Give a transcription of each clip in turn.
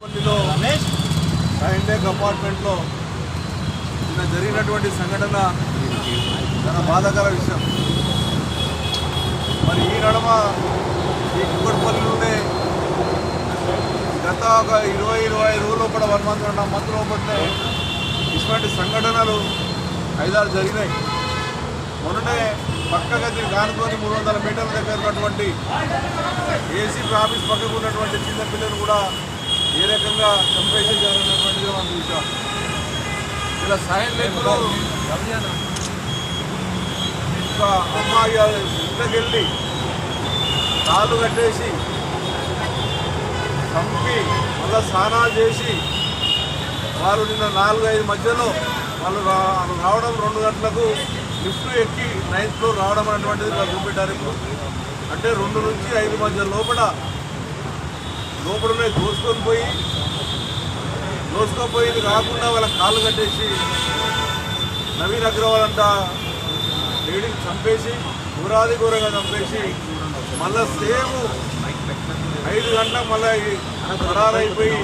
పల్లిలో హైండెక్ అపార్ట్మెంట్లో నిన్న జరిగినటువంటి సంఘటన చాలా బాధాకర విషయం. మరి ఈ నడమ ఈ కుక్కడపల్లిలోనే గత ఒక ఇరవై ఇరవై ఐదు రోజులు కూడా వన్ మంత్ రెండు మంత్ లోపలనే ఇటువంటి సంఘటనలు ఐదారు జరిగినాయి. మొన్ననే పక్కగా దీనికి కానుకొని మూడు వందల మీటర్ల దగ్గర ఉన్నటువంటి ఏసీపీ ఆఫీస్ పక్కకు ఉన్నటువంటి చిన్న పిల్లలు కూడా ఏ రకంగా చంపేసి జరిగినటువంటిది మనం చూసాం. ఇలా సాయం లేకుండా ఒక అమ్మాయి ఇంట్లోకెళ్ళి కాళ్ళు కట్టేసి చంపి మళ్ళా స్నానాలు చేసి వారు నిన్న నాలుగు ఐదు మధ్యలో వాళ్ళు రావడం రెండు గంటలకు లిఫ్ట్ ఎక్కి నైన్త్ ఫ్లోర్ రావడం అనేటువంటిది వాళ్ళు చూపెట్టారు ఇప్పుడు. అంటే రెండు నుంచి ఐదు మధ్య లోపల దూపడమే దోసుకొని పోయి దోసుకొని కాకుండా వాళ్ళ కాళ్ళు కట్టేసి నవీన్ అగ్రవాల్ అంట లేడీని చంపేసి ఘోరాది ఘోరంగా చంపేసి మళ్ళా సేమ్ ఐదు గంటలకు మళ్ళీ ఖరారైపోయి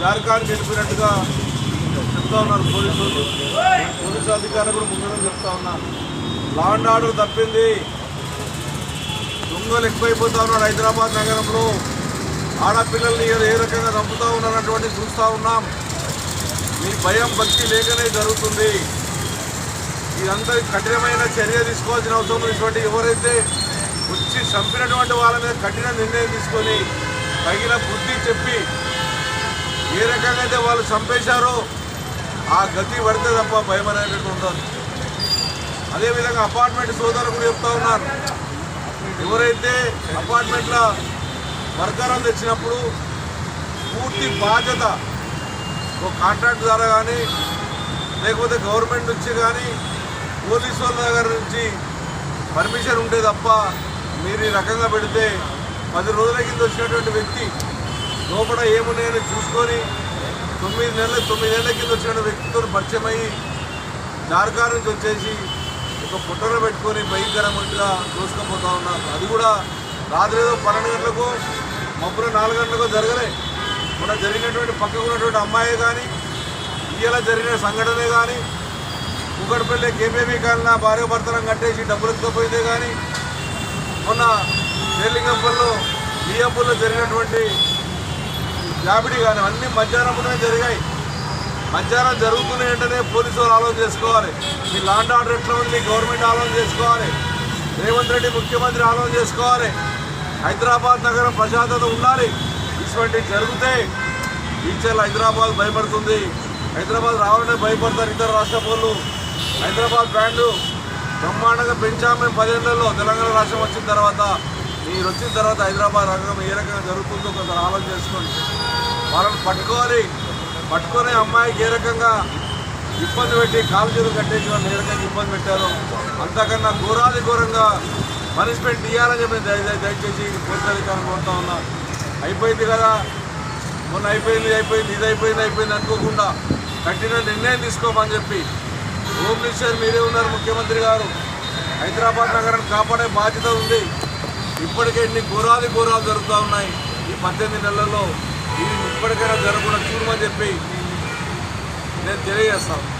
జార్ఖండ్ వెళ్ళిపోయినట్టుగా చెప్తా ఉన్నారు పోలీసులు. పోలీసు అధికారులు కూడా ముందుగా చెప్తా ఉన్నారు లా అండ్ ఆర్డర్ తప్పింది. దొంగలు ఎక్కువైపోతా ఉన్నాడు హైదరాబాద్ నగరంలో. ఆడపిల్లల్ని ఏ రకంగా చంపుతూ ఉన్నారన్నటువంటి చూస్తూ ఉన్నాం. మీ భయం భక్తి లేకనే జరుగుతుంది. ఇదంతా కఠినమైన చర్య తీసుకోవాల్సిన అవసరం ఉన్నటువంటి ఎవరైతే వచ్చి చంపినటువంటి వాళ్ళ మీద కఠిన నిర్ణయం తీసుకొని తగిన బుద్ధి చెప్పి ఏ రకంగా అయితే వాళ్ళు చంపేశారో ఆ గతి పడితే తప్ప భయం అనేటట్టు ఉండదు. అదేవిధంగా అపార్ట్మెంట్ సోదరులు కూడా చెప్తా ఉన్నారు. ఎవరైతే అపార్ట్మెంట్లో వర్గారం తెచ్చినప్పుడు పూర్తి బాధ్యత ఒక కాంట్రాక్ట్ ద్వారా కానీ లేకపోతే గవర్నమెంట్ నుంచి కానీ పోలీసు వాళ్ళ దగ్గర నుంచి పర్మిషన్ ఉంటే తప్ప మీరు ఈ రకంగా పెడితే పది రోజుల కింద వచ్చినటువంటి వ్యక్తి లోపల ఏమున్నాయని చూసుకొని తొమ్మిది నెలల తొమ్మిదేళ్ళ కింద వచ్చిన వ్యక్తితో పరిచయం అయ్యి నుంచి వచ్చేసి ఒక పుట్టలో పెట్టుకొని భయంకరమంటగా దోసుకపోతా ఉన్నారు. అది కూడా రాత్రి ఏదో పన్నెండు గంటలకు మబ్బులు నాలుగు గంటలకు జరగలే. మన జరిగినటువంటి పక్కకు ఉన్నటువంటి అమ్మాయి కానీ ఇయ్యాల జరిగిన సంఘటనే కానీ కుక్కడపల్లి కేపీబీ కాలన భార్య భర్తలను కట్టేసి డబ్బులు ఎత్తుకపోయిందే కానీ మొన్న శ్రీలింగంపల్లో బియ్యంపల్లో జరిగినటువంటి జాబిడి కానీ అన్ని మధ్యాహ్నంలోనే జరిగాయి. మధ్యాహ్నం జరుగుతున్న వెంటనే పోలీసు వాళ్ళు ఆలోచన చేసుకోవాలి. మీ లాండ్ ఆర్డర్ ఎట్లా ఉంది? గవర్నమెంట్ ఆలోచన చేసుకోవాలి. రేవంత్ రెడ్డి ముఖ్యమంత్రి ఆలోచన చేసుకోవాలి. హైదరాబాద్ నగరం ప్రశాంతత ఉండాలి. ఇటువంటివి జరిగితే టీచర్లు హైదరాబాద్ భయపడుతుంది. హైదరాబాద్ రావాలంటే భయపడతారు ఇతర రాష్ట్ర వాళ్ళు. హైదరాబాద్ బ్రాండ్ బ్రహ్మాండంగా పెంచాము మేము పదేళ్ళలో తెలంగాణ రాష్ట్రం వచ్చిన తర్వాత మీరు వచ్చిన తర్వాత హైదరాబాద్ రంగం ఏ రకంగా జరుగుతుందో కొంత ఆలోచన చేసుకోండి. వాళ్ళని పట్టుకోవాలి. పట్టుకొని అమ్మాయికి ఏ రకంగా ఇబ్బంది పెట్టి కాలు చేతులు కట్టేసి వాళ్ళు ఏ రకంగా ఇబ్బంది పెట్టారో అంతకన్నా ఘోరాది ఘోరంగా పనిష్మెంట్ ఇవ్వాలని చెప్పి దయచేసి పోలీస్ అధికారులు కోరుతా ఉన్నా. అయిపోయింది కదా. మొన్న అయిపోయింది అయిపోయింది ఇది అయిపోయింది అయిపోయింది అనుకోకుండా కఠిన నిర్ణయం తీసుకోమని చెప్పి హోమ్ మినిస్టర్ మీరే ఉన్నారు ముఖ్యమంత్రి గారు. హైదరాబాద్ నగరాన్ని కాపాడే బాధ్యత ఉంది. ఇప్పటికే ఇన్ని ఘోరాలు ఘోరాలు జరుగుతూ ఉన్నాయి. ఈ పద్దెనిమిది నెలల్లో ఇది ఇప్పటికైనా జరగకుండా చూడమని చెప్పి నేను తెలియజేస్తాను